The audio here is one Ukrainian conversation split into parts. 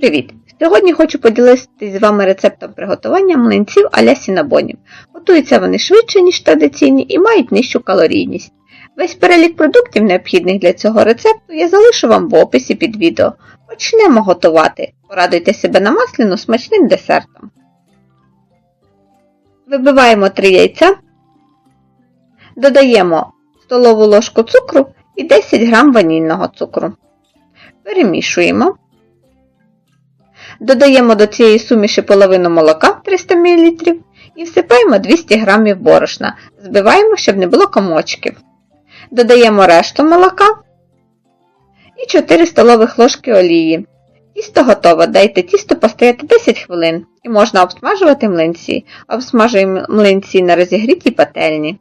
Привіт! Сьогодні хочу поділитися з вами рецептом приготування млинців аля сінабонів. Готуються вони швидше, ніж традиційні, і мають нижчу калорійність. Весь перелік продуктів, необхідних для цього рецепту, я залишу вам в описі під відео. Почнемо готувати. Порадуйте себе на масляну смачним десертом. Вибиваємо 3 яйця, додаємо столову ложку цукру і 10 г ванільного цукру. Перемішуємо. Додаємо до цієї суміші половину молока 300 мл і всипаємо 200 г борошна. Збиваємо, щоб не було комочків. Додаємо решту молока і 4 столових ложки олії. Тісто готове. Дайте тісто постояти 10 хвилин і можна обсмажувати млинці. Обсмажуємо млинці на розігрітій пательні.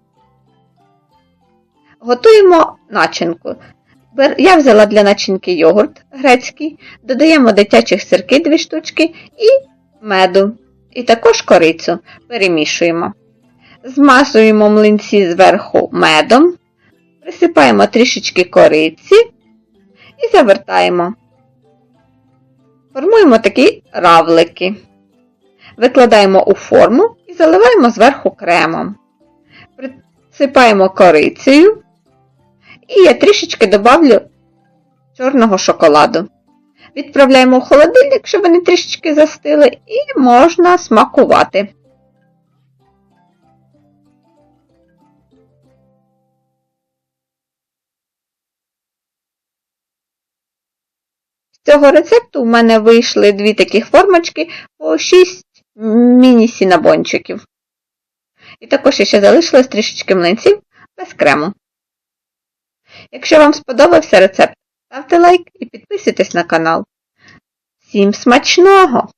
Готуємо начинку. Я взяла для начинки йогурт грецький, додаємо дитячих сирки 2 штучки і меду. І також корицю перемішуємо. Змазуємо млинці зверху медом, присипаємо трішечки кориці і завертаємо. Формуємо такі равлики. Викладаємо у форму і заливаємо зверху кремом. Присипаємо корицею. І я трішечки добавлю чорного шоколаду. Відправляємо в холодильник, щоб вони трішечки застили, і можна смакувати. З цього рецепту у мене вийшли дві таких формочки по 6 міні-сінабончиків. І також ще залишилось трішечки млинців без крему. Якщо вам сподобався рецепт, ставте лайк і підписуйтесь на канал. Всім смачного!